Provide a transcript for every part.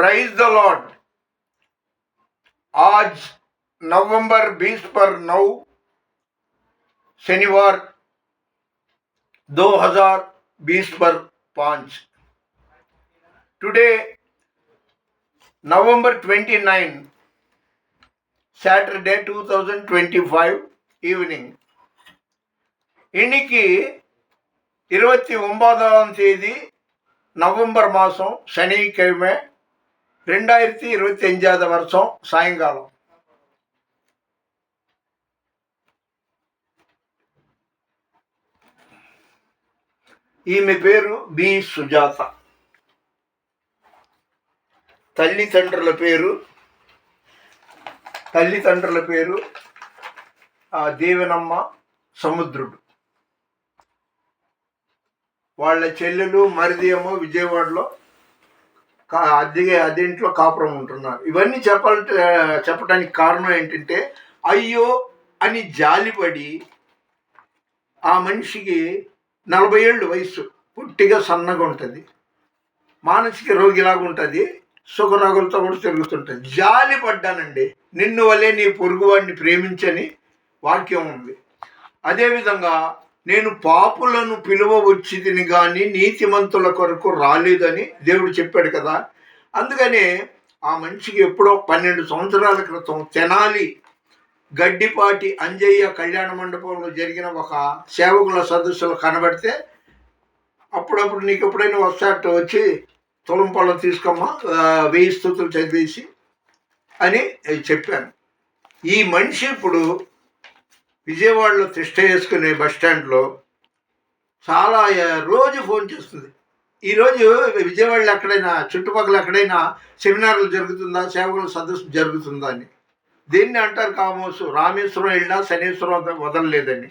Prize the Lord आज नवंबर 20 पर नौ शनिवार 2020 पर पाँच। टुडे नवंबर 29 सैटरडे 2025 ஈவினிங் இன்னைக்கு இருபத்தி ஒன்பதாம் தேதி நவம்பர் மாதம் சனிக்கிழமை ரெண்டாயிரத்தி இருபத்தி அஞ்சாவது வருஷம் சாயங்காலம் ఈమె పేరు బి సుజాత తల్లిదండ్రుల పేరు తల్లిదండ్రుల పేరు ఆ దేవనమ్మ సముద్రుడు వాళ్ళ చెల్లెలు మరిది ఏమో విజయవాడలో కా అద్దె అద్దెంట్లో కాపురం ఉంటున్నారు. ఇవన్నీ చెప్పాలంటే చెప్పడానికి కారణం ఏంటంటే అయ్యో అని జాలిపడి ఆ మనిషికి నలభై ఏళ్ళు వయసు పుట్టిగా సన్నగా ఉంటుంది. మానసిక రోగిలాగా ఉంటుంది. సుఖరోగులతో కూడా తిరుగుతుంటుంది. జాలి పడ్డానండి నిన్ను వలే నీ పొరుగువాడిని ప్రేమించని వాక్యం ఉంది. అదేవిధంగా నేను పాపులను పిలువ వచ్చిదిని కానీ నీతిమంతుల కొరకు రాలేదని దేవుడు చెప్పాడు కదా. అందుకనే ఆ మనిషికి ఎప్పుడో పన్నెండు సంవత్సరాల క్రితం తెనాలి గడ్డిపాటి అంజయ్య కళ్యాణ మండపంలో జరిగిన ఒక సేవకుల సదస్సులు కనబడితే అప్పుడప్పుడు నీకు ఎప్పుడైనా వస్తాట వచ్చి తులం పొలం తీసుకోమ్మా వెయ్యి స్థుతులు చదివేసి అని చెప్పాను. ఈ మనిషి ఇప్పుడు విజయవాడలో తిష్ట వేసుకునే బస్ స్టాండ్లో చాలా రోజు ఫోన్ చేస్తుంది. ఈరోజు విజయవాడలో ఎక్కడైనా చుట్టుపక్కల ఎక్కడైనా సెమినార్లు జరుగుతుందా సేవకుల సదస్సు జరుగుతుందా అని. దీన్ని అంటారు కామోసు. రామేశ్వరం వెళ్ళినా శనేశ్వరం వదలలేదని.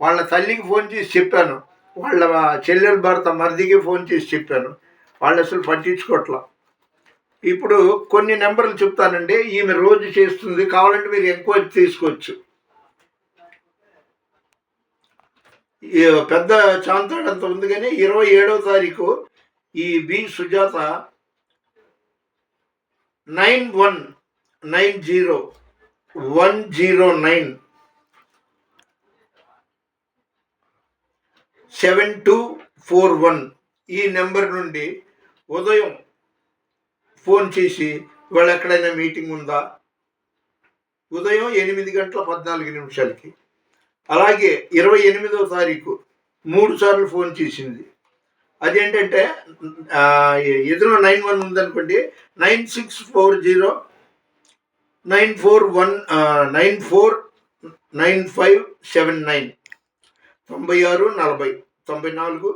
వాళ్ళ తల్లికి ఫోన్ చేసి చెప్పాను. వాళ్ళ చెల్లెల భర్త మరిదికి ఫోన్ చేసి చెప్పాను. వాళ్ళు అసలు పట్టించుకోవట్లా ఇప్పుడు కొన్ని నెంబర్లు చెప్తానండి. ఈమె రోజు చేస్తుంది. కావాలంటే మీరు ఎంక్వైరీ తీసుకోవచ్చు. పెద్ద చాంతాడు అంత ఉంది కానీ ఇరవై ఏడవ తారీఖు ఈ B Sujatha nine one nine zero one zero nine seven two four one ఈ నెంబర్ నుండి ఉదయం ఫోన్ చేసి వాళ్ళు ఎక్కడైనా మీటింగ్ ఉందా? ఉదయం ఎనిమిది గంటల పద్నాలుగు నిమిషాలకి. అలాగే ఇరవై ఎనిమిదో తారీఖు మూడు సార్లు ఫోన్ చేసింది. అదేంటంటే ఎదురు నైన్ వన్ ఉందనుకోండి nine six four zero nine four one nine four nine five seven nine తొంభై ఆరు నలభై తొంభై నాలుగు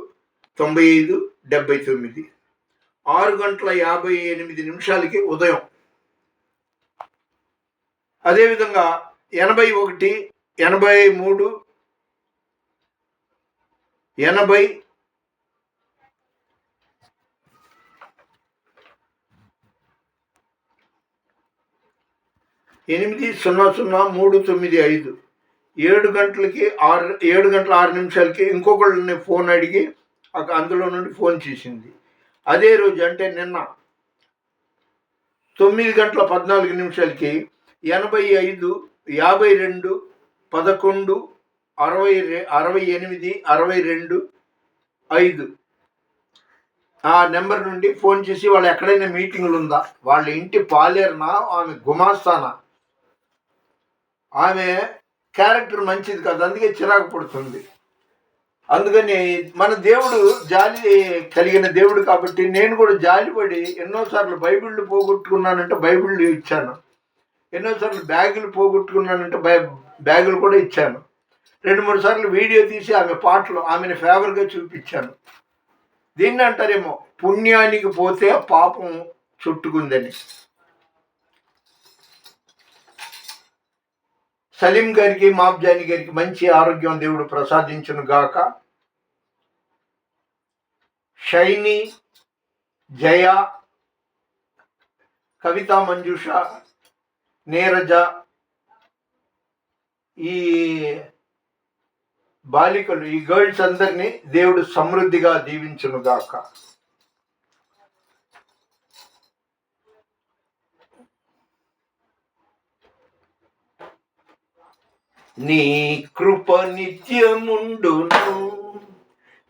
తొంభై ఐదు డెబ్బై తొమ్మిది. ఆరు గంటల యాభై ఎనిమిది నిమిషాలకి ఉదయం. అదేవిధంగా ఎనభై ఒకటి ఎనభై మూడు ఎనభై ఎనిమిది సున్నా సున్నా మూడు తొమ్మిది ఐదు. ఏడు గంటలకి ఆరు ఏడు గంటల ఆరు నిమిషాలకి ఇంకొకళ్ళని ఫోన్ అడిగి అక్కడ అందులో నుండి ఫోన్ చేసింది. అదే రోజు అంటే నిన్న తొమ్మిది గంటల పద్నాలుగు నిమిషాలకి ఎనభై ఐదు యాభై రెండు పదకొండు అరవై అరవై ఎనిమిది అరవై రెండు ఐదు. ఆ నెంబర్ నుండి ఫోన్ చేసి వాళ్ళు ఎక్కడైనా మీటింగ్లు ఉందా? వాళ్ళ ఇంటి పాలేరునా? ఆమె గుమాస్తానా? ఆమె క్యారెక్టర్ మంచిది కాదు అందుకే చిరాకు పడుతుంది. అందుకని మన దేవుడు జాలి కలిగిన దేవుడు కాబట్టి నేను కూడా జాలిపడి ఎన్నోసార్లు బైబిళ్ళు పోగొట్టుకున్నానంటే బైబిళ్ళు ఇచ్చాను. ఎన్నోసార్లు బ్యాగులు పోగొట్టుకున్నానంటే బై బ్యాగులు కూడా ఇచ్చాను. రెండు మూడు సార్లు వీడియో తీసి ఆమె పాటలు ఆమెను ఫేవర్గా చూపించాను. దీన్ని అంటారేమో పుణ్యానికి పోతే పాపం చుట్టుకుందని. సలీం గారికి మాబ్జాని గారికి మంచి ఆరోగ్యం దేవుడు ప్రసాదించును గాక. షైని జయ కవిత మంజుష నీరజ ఈ బాలికలు ఈ గర్ల్స్ అందరినీ దేవుడు సమృద్ధిగా దీవించునుగాక. నీ కృప నిత్యముండును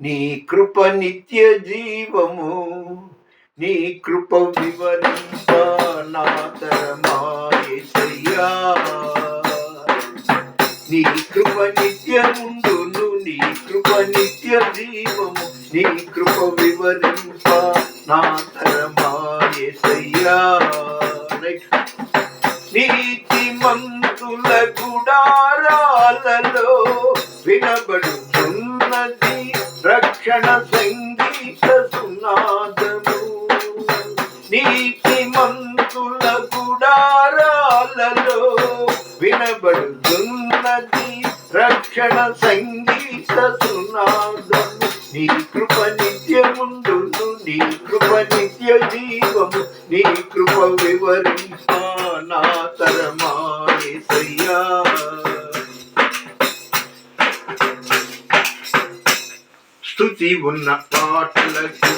నీ కృప నిత్య జీవము నీ కృప వివరించ. నాతరమాయసయ్యా నీ కృప నిత్యముండును నీ కృప నిత్య జీవము నీ కృప వివరింప నాతరమాయసయ్యా నీతి మంతుల గుడారాలలో వినబడుతున్నది రక్షణ సంగీత సునాద వినబడుతున్నది రక్షణ సంగీత సునాదము నీ కృప నిత్యముండును నీ కృప నిత్య జీవము. నీ కృప వివరింప స్థుతి ఉన్న పాటలకు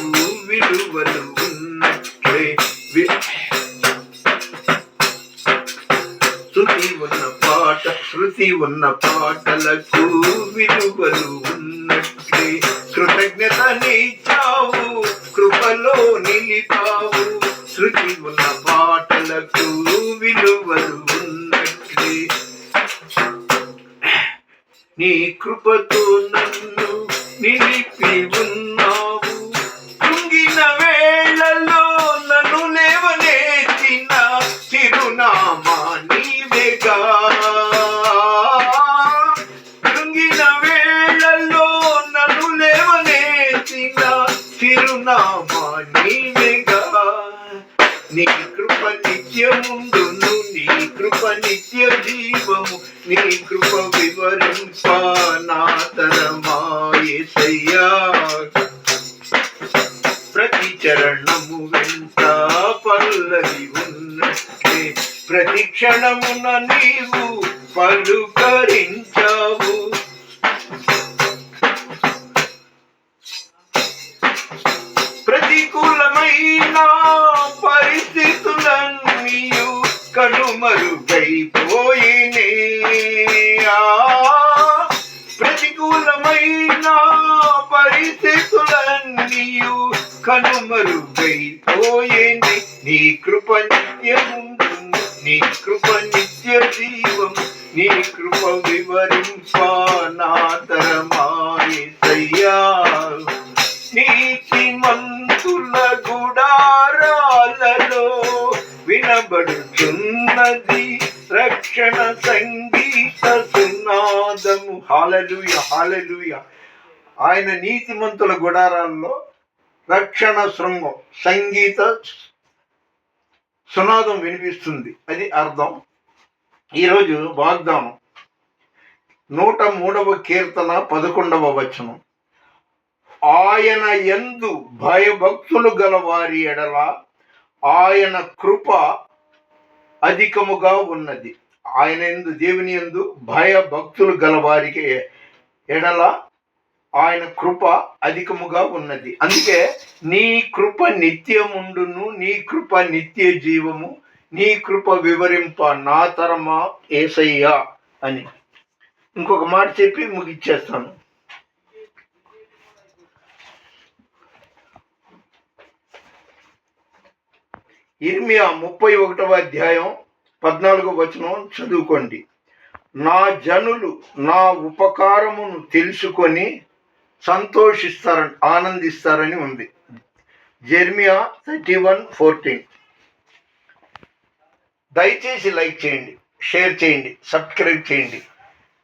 విలువలు ఉన్నట్లే. స్థుతి ఉన్న పాట శృతి ఉన్న పాటలకు విలువలు ఉన్నట్లే. కృతజ్ఞత నీచావు కృపలో నిలిపావు. శృతి ఉన్న పాటలకు విలువలు ఉన్నట్లే. నీ కృపతో నన్ను నిలిపి ఉన్న ప్రతి చరణము వెంట పల్లవి ఉన్నట్టే. ప్రతి క్షణమున నీవు పలుకరించావు. ప్రతికూలమైన పరిస్థితులన్నీ కనుమరుగైపో కనుమరు కనుమరుగైపోయింది నీ కృప నిత్యముందును నీ కృప నిత్య జీవం. నీ కృప వివరింపానాతరమాయ్యా నీతి మంతుల గుడారాలలో వినబడుతున్నది రక్షణ సంగీత సునాదము. Hallelujah hallelujah. ఆయన నీతిమంతుల గుడారాల్లో రక్షణ శృంగం సంగీత సునాదం వినిపిస్తుంది. అది అర్థం. ఈరోజు వాగ్దానం. నూట మూడవ కీర్తన పదకొండవ వచనం. ఆయన ఎందు భయభక్తులు గల వారి ఎడల ఆయన కృప అధికముగా ఉన్నది. ఆయన ఎందు దేవుని ఎందు భయభక్తులు గల వారికి ఎడల ఆయన కృప అధికముగా ఉన్నది. అందుకే నీ కృప నిత్యముండును నీ కృప నిత్య జీవము నీ కృప వివరింప నా తరమా ఏసయ్యా అని. ఇంకొక మాట చెప్పి ముగిచ్చేస్తాను. ఇర్మియా ముప్పై ఒకటవ అధ్యాయం పద్నాలుగో వచనం చదువుకోండి. నా జనులు నా ఉపకారమును తెలుసుకొని సంతోషిస్తారని ఆనందిస్తారని ఉంది. Jeremiah thirty one fourteen. దయచేసి లైక్ చేయండి షేర్ చేయండి సబ్స్క్రైబ్ చేయండి.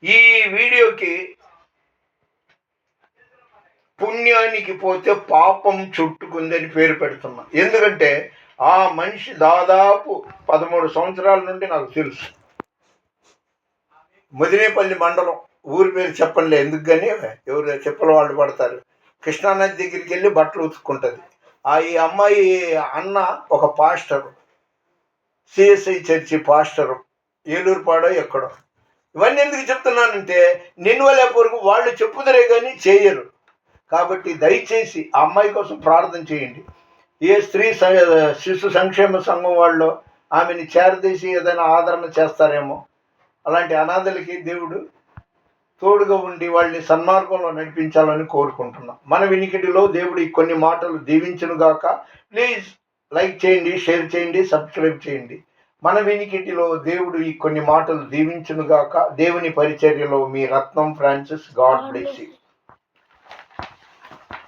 ఈ వీడియోకి పుణ్యానికి పోతే పాపం చుట్టుకుందని పేరు పెడుతున్నా. ఎందుకంటే ఆ మనిషి దాదాపు పదమూడు సంవత్సరాల నుండి నాకు తెలుసు. ముదినేపల్లి మండలం. ఊరి మీద చెప్పండి ఎందుకు కానీ ఎవరు చెప్పల వాళ్ళు పడతారు. కృష్ణానది దగ్గరికి వెళ్ళి బట్టలు ఉతుక్కుంటుంది. ఆ ఈ అమ్మాయి అన్న ఒక పాస్టరు సిఎస్ఐ చర్చి పాస్టరు ఏలూరుపాడో ఎక్కడో. ఇవన్నీ ఎందుకు చెప్తున్నానంటే నిన్వలేపూర్కు వాళ్ళు చెప్పుదరే కానీ చేయరు. కాబట్టి దయచేసి ఆ అమ్మాయి కోసం ప్రార్థన చేయండి. ఏ స్త్రీ స- శిశు సంక్షేమ సంఘం వాళ్ళు ఆమెని చేరదీసి ఏదైనా ఆదరణ చేస్తారేమో. అలాంటి అనాథలకి దేవుడు తోడుగా ఉండి వాళ్ళని సన్మార్గంలో నడిపించాలని కోరుకుంటున్నాం. మన వినికిడిలో దేవుడు కొన్ని మాటలు దీవించునుగాక ప్లీజ్ లైక్ చేయండి షేర్ చేయండి సబ్స్క్రైబ్ చేయండి. మన వినికిడిలో దేవుడు ఈ కొన్ని మాటలు దీవించునుగాక దేవుని పరిచర్యలో మీ Ratnam Francis God bless you.